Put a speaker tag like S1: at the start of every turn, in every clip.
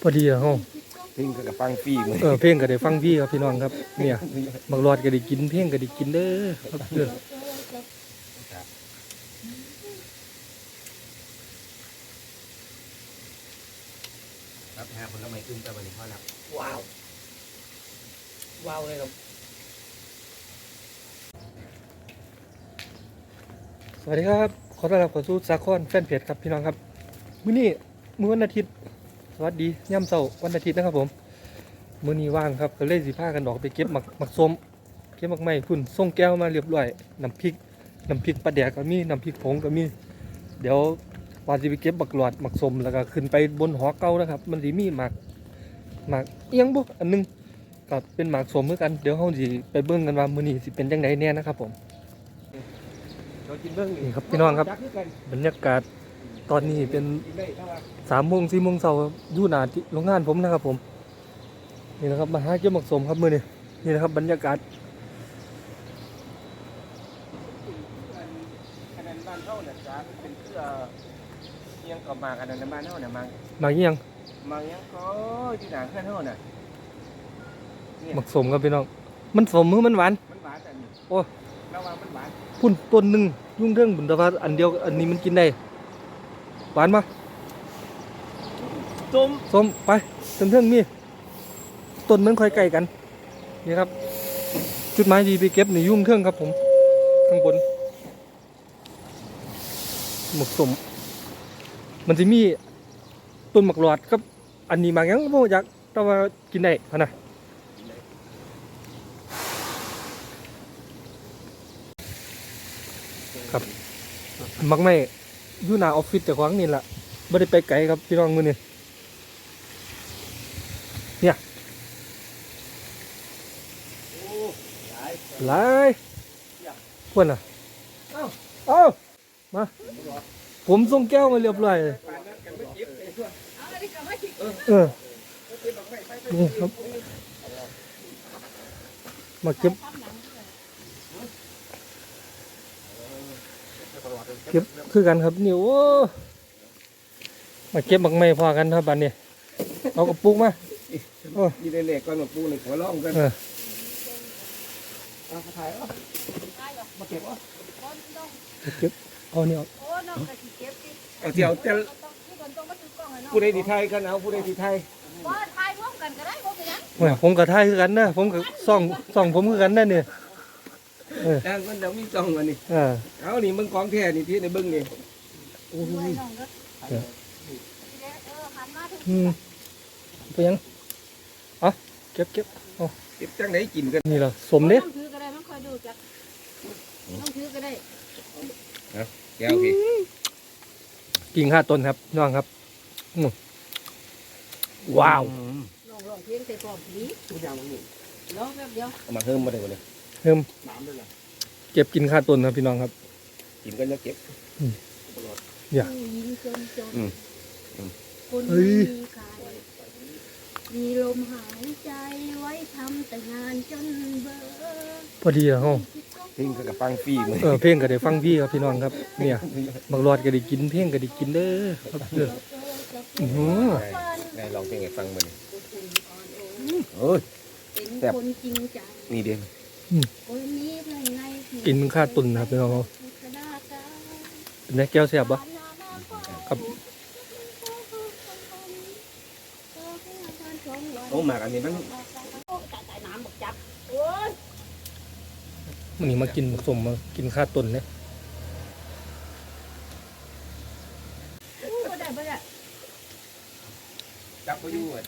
S1: พอดีอะเฮา
S2: เพลงกับฟังฟรีมือ
S1: เออเพลงก็ได้ฟังพี่ครับพี่น้องครับ เนี่ยบักรอดก็ได้กินเพลงก็ได้กินเด้อครับเด้อ
S2: ครับหาผลไม้ขึ้นไปวันนี้พ่อรับ
S1: ว้าว ว้าวเลยครับ สวัสดีครับ ขอต้อนรับเข้าสู่สาคอนแฟนเพจครับพี่น้องครับมื้อนี้มื้อวันอาทิตย์ สวัสดีย่ำเช้าวันอาทิตย์นะครับผมมื้อนี้ว่างครับก็เลยสิพากันออกไปเก็บหมักหมักส้มเก็บหมักไม้พุ่นส่งแก้วมาเรียบร้อยน้ำพริกน้ำพริกปลาแดกก็มีน้ำพริกผงก็มี เดี๋ยวว่าสิไปเก็บบักหลอดหมักส้มแล้วก็ขึ้นไปบนหอเก่านะครับ มันสิมีหมากหมากเอียงบุอันหนึงก็เป็นหมากสมเหมือนกันเดี๋ยวเฮาสิไปเบิ่งกันว่ามื้อนี้สิเป็นจังไดแน่นะครับผม
S2: เรากินเรื่อง
S1: นี่ครับพี่น้องครับ
S2: จักกัน
S1: บรรยากาศ ตอนนี้เป็น
S2: กินได้ถ้าว่า
S1: สามโมงสี่โมงเช้าครับอยู่หน้าที่โรงงานผมนะครับผม นี่นะครับมาหาเก็บหมักสมครับมื้อนี้นี่นะครับบรรยากาศ
S2: คะแนนบ้านเท่าเนี่ยจ้าเป็นเครือเอียงกับมากันในบ้านเท่าเนี่ยมา
S1: หมากเอียง
S2: มาเอียงก็ที่หนาเพื่อนเท่าน่ะ
S1: หมักสมครับพี่น้อง มันสมมือมันหวาน
S2: มันหวานแต่นี่
S1: โอ้
S2: ระวังมันหวาน
S1: พุ่นต้นหนึ่งยุ่งเรื่องบุญตาว่าอันเดียวอันนี้มันกินได้ หวานปะ
S2: ต้ม
S1: ส้มไปเติมเรื่องมีต้นมันค่อยใกล้กัน นี่ครับ จุดหมายดีไปเก็บในยุ่งเครื่องครับผม ข้างบน หมกสมมันจะมีต้นหมักหลอดครับ อันนี้หมากหยังพ่อยากแต่ว่ากินได้พะนะหมักไม่ อยู่หน้าออฟฟิศแต่ขวางนี่แหละไม่ได้ไปไกลครับพี่น้องมือนี่
S2: โอ้หลาย
S1: หลายพวนอะ
S2: เอ้า
S1: เอ้ามาผมส่งแก้วมาเรียบร้อยเลย
S2: ปานนั้นกันไม่เก็บเลยทั่ว
S1: เออนี่ครับมาเก็บ เก็บคือกันครับนี่โอ้มาเก็บบักไม้พอกันครับบันนี้เอากระปุกมา
S2: ยี่ได้เล็กก่อนมาปูนี่ขอร้องกัน
S1: เออ
S2: เอามาถ่ายเอามาเก็บเอา
S1: เก็บเอาเนี่ย
S3: โอ้น้องก็สิเก็บสิ
S2: เอาเที่ยวจะ
S3: ต้องที่คนต้องมาถือกล้องให้น้อง
S2: ผู้ใดที่ไทยกันเอาผู้ใดที่ไทย
S3: ว่าถ่ายร่วมกันก็ได้บ่เป็นหยัง
S1: แหม่ผมกับทายคือกันนะผมกับซ่องซ่องผมคือกันนะเนี่ย
S2: ดังมันเดี๋ยวมีจองวันนี้
S1: เออ
S2: เอานี่มึงของแท้นี่ที่ในเบิ้งนี่โอ้
S3: ด้วย
S2: ย
S3: น้องเด้อ
S1: เออ
S3: เด้อเออหันมาถึง
S1: อืมไปยังเอะเก็บเก็บ
S2: เก็บจังไหนกินกัน
S1: นี่แหละสมเด้
S3: น้องถือก็ได้มันคอยดูจักน้องถือก็ได้
S2: แก้วพี่
S1: กิ่งห้าต้นครับน้องครับอืมว้าว
S3: น้องร้องเพลงใส่ปอมผี
S2: ทุกอย่างมันนี่
S3: ร้องแป๊บเดียว
S2: เอามาเพิ่มมาได้บ่เลย
S1: เพิ่ม
S2: น้ำด้วยล่ะ
S1: เก็บกินค่าต้นครับพี่น้องครับ
S2: กินกันแล้วเก็บ
S1: อย่า
S3: ผู้หญิงจนจน
S2: อืมอืม
S3: คน
S1: เฮ้
S3: ไม่
S1: ย
S3: มีใครมีลมหายใจไว้ทำแต่งานจนเบื่อ
S1: พอดีอะเฮา
S2: เพลงกับฟังฟรีมือ
S1: เออเพลงก็ได้ฟังพี่ครับพี่น้องครับ เนี่ยบักรอดก็ได้กินเพลงก็ได้กินเด้อครับเด้ออื้อหือ
S2: ได้ลองเพลงให้ฟังมาดิโอ้ย
S3: เป็น
S2: แซ่บ
S3: คนจริงใจ
S2: นี่เด้
S3: คนนี้ภายในที่
S1: กินค่าต้นครับพี่น้องครับเป็นไงแก้วแซ่บปะครับ
S2: โอ้หมากอันนี้มัน
S3: แต่น้ำบอกจับโอ้ย
S1: มันนี่มากินสมมากินค่าต้นเนี่ย
S3: บ่ได้บ่ได้
S2: จับก็อยู่อะ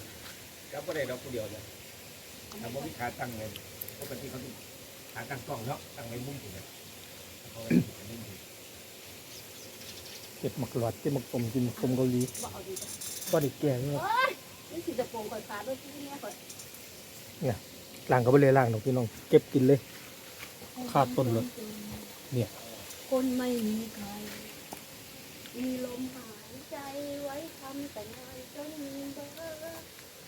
S2: จับก็ได้ดอกผู้เดียวเลยทำบ่มีขาตั้งเลยปกติเขา มีขาตั้งกล้องเนาะตั้งไว้มุมอยู่เลยเขาไว้มุมอยู่
S1: เก็บหมักหลอดเก็บหมักสมกินหมักสมเกาหลี
S3: บ่เอาดี
S1: บ่ได้แก่เนี่ย
S3: นี่สิจะโปงก่อยฟ้าด้วยที่เนี่ยก่อน
S1: ล้างก็ไปเลยล้างดอกพี่น้องเก็บกินเลยคาดต้นเลยเนี่ย
S3: คนไม่มีใคร มีลมหายใจไว้ทำแต่งานจนเบื่อ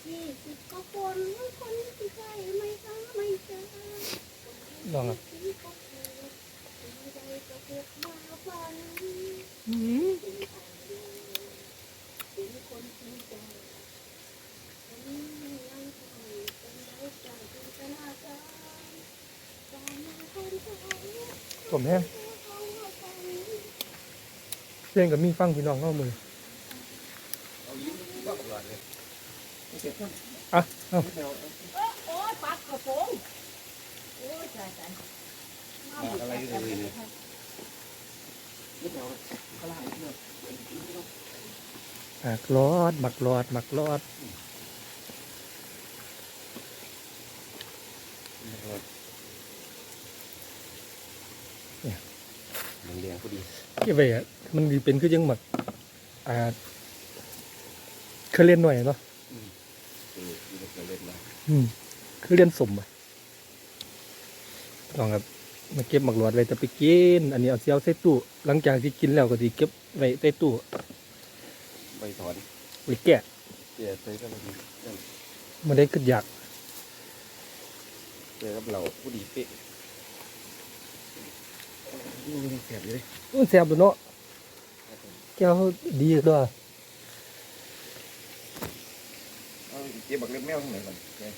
S3: ยี่สิบก็คนคนที่ใจไม่หาไม่เจอ
S1: ลอง
S3: อะ
S1: ผมแห้งเสียงกับมีฟังพี่น้องเข้ามือ
S2: อะ
S1: อา
S3: โอ้ยปักกระโปรง อ้ยใจใจ
S2: อะไรเลยเลยไม่เอาข้างล่างเนาะ
S1: หมักรอดหมักรอดหมักรอด
S2: เรียงพอดี
S1: เก็บไว้อะมันดีเป็นคือยังหมักอ่าเคยเรียนหน่อยเนาะ
S2: เออมีแต่เล่นนะ
S1: อืมคือเรียนสมอะ ลองครับมาเก็บหมักรอดไว้จะไปกิน อันนี้เอาเสียวใส่ตู้ หลังจากที่กินแล้วก็สิเก็บไว้ใส่ตู้
S2: ใบถอน
S1: ไว้แกะ
S2: เจ๊ใส่ก็พอดี
S1: มันได้ขึ้นอยาก
S2: เจอกับเราผู้ดีเป๊ะนี่แสบเลย
S1: มันแซ่บตัวเนาะแก้วเขาดีด้วย
S2: เอาเจ๊บักเล็บแมวทั้งไหนก่อนเจ๊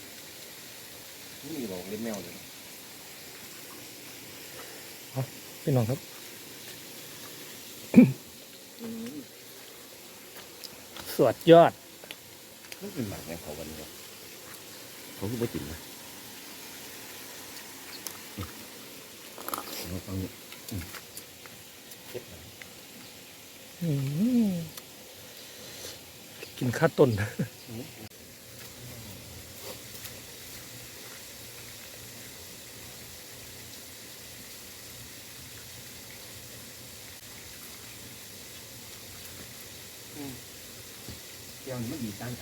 S2: นี่บอกเล็บแมวเลย
S1: พี่น้องครับสวดยอด
S2: มันเป็นหมากแมวเขาวันนี้เขาคือไม่กินนะเราฟังเจ็บ
S1: อืมกินข้าวต้น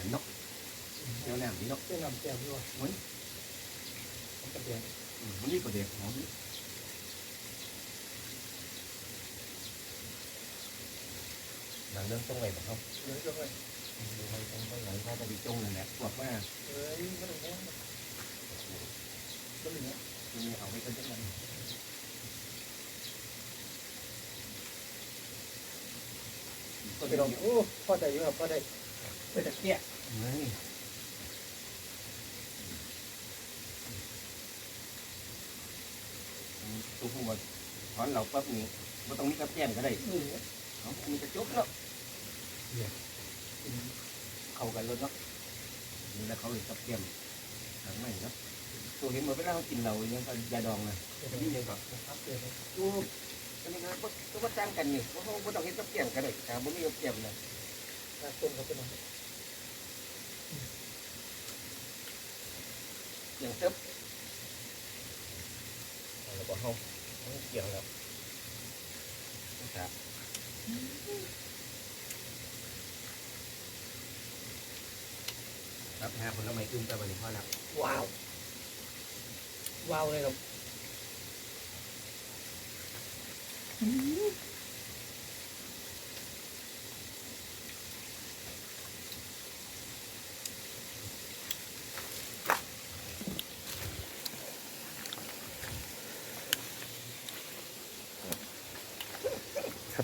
S2: มันดีต่างกันเนาะเจ้าแหนมนี่เนาะ
S1: เจ้าน้ำแก้วด้วย
S2: อืมมันนี่ประเดี๋ยวหอมหนังเรื่องต้องไห นบ้างครับเรื่องต้องไหนดูมันต้องต้องหลังเขาต้องไปจงนั่นแหละปวดมาก
S1: เอ้ยไม่ต้องแห้งก็เหลือ
S2: มีเอาไว้กันจังมัน
S1: ก็ไปลองโอ้พอใจอยู่ครับพอได้
S2: ไปตะเกียบเฮ้ยตู้ผู้ว่าถอนเราปั๊บนี่ไม่ต้องมีกระแก้มก็ได้
S1: นี่
S2: เอามีกระจกเนาะเข้ากันเลยเนาะนี่แล้วเขาเลยกับแก้มหางใหม่เนาะตัวเห็นหมดเวลาเขากินเราเนี่ยก็ยาดองนะ
S1: นี่ยังก่อนครับเดี๋ยว
S2: ดูอันนี้นะก็ว่าจ้างกันนี่เพราะเขาไม่ต้องเห็นกับแก้มก็ได้แต่ไม่มีกับแก้มนะ
S1: ต้นเขาเป็น อะไร
S2: อย่างเทิบแล้วก็เขาเขาเกี่ยวแล้วนะครับรับแพ้ผลไม้ขึ้นไปวันนี้พ่อแล้ว
S1: ว้าว ว้าวเลยครับ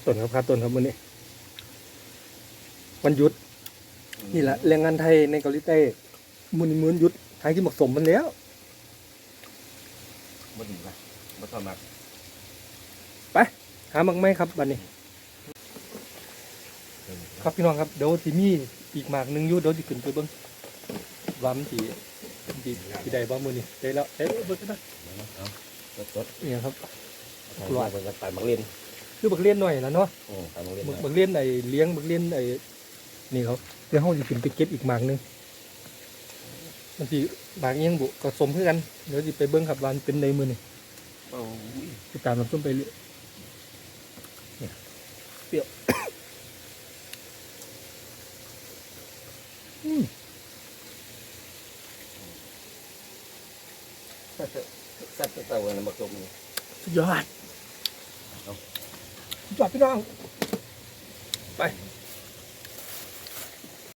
S1: ต้นครับครับต้นครับมื้อนี้วันหยุด นี่แหละแรงงานไทยในเกาหลีใต้มือนี้มือหยุดหาที่เหมาะสมมันแล้ว
S2: บ่ดีป่ะบ่ทอมาก
S1: หามักไหมครับบัดนี้ครับพี่น้องครับเดี๋ยวสิมีอีกหมากหนึงอยู่เดี๋ยวสิขึ้นไปเบิ่งว่ามันสิสิสิได้บ่มื้อนี้ได้แล้วเอ๊ะเบิ่งกันนะ
S2: เอาสดสด
S1: นี่ครับ
S2: รอดมันก็ตายมักเล่น
S1: คือบักเลียนหน่อยล่ะเนาะ
S2: โอ้ตายมักเล่น
S1: บักบักเลียนไอ้เลี้ยงบักเลียนไอ้นี่เขาเดี๋ยวเฮาสิขึ้นไปเก็บอีกหมากหนึงมันสิหมากอิหยังบุก็สมคือกันเดี๋ยวสิไปเบิ่งครับว่ามันเป็นในมื้อนี้
S2: โอ้ย
S1: ติดตามรับชมไปเรื่อยเนี่ยเปรี้ยวอืม
S2: สัตว์ตัวนั้นมาจม
S1: สุดยอด สุดยอดพี่น้อง ไป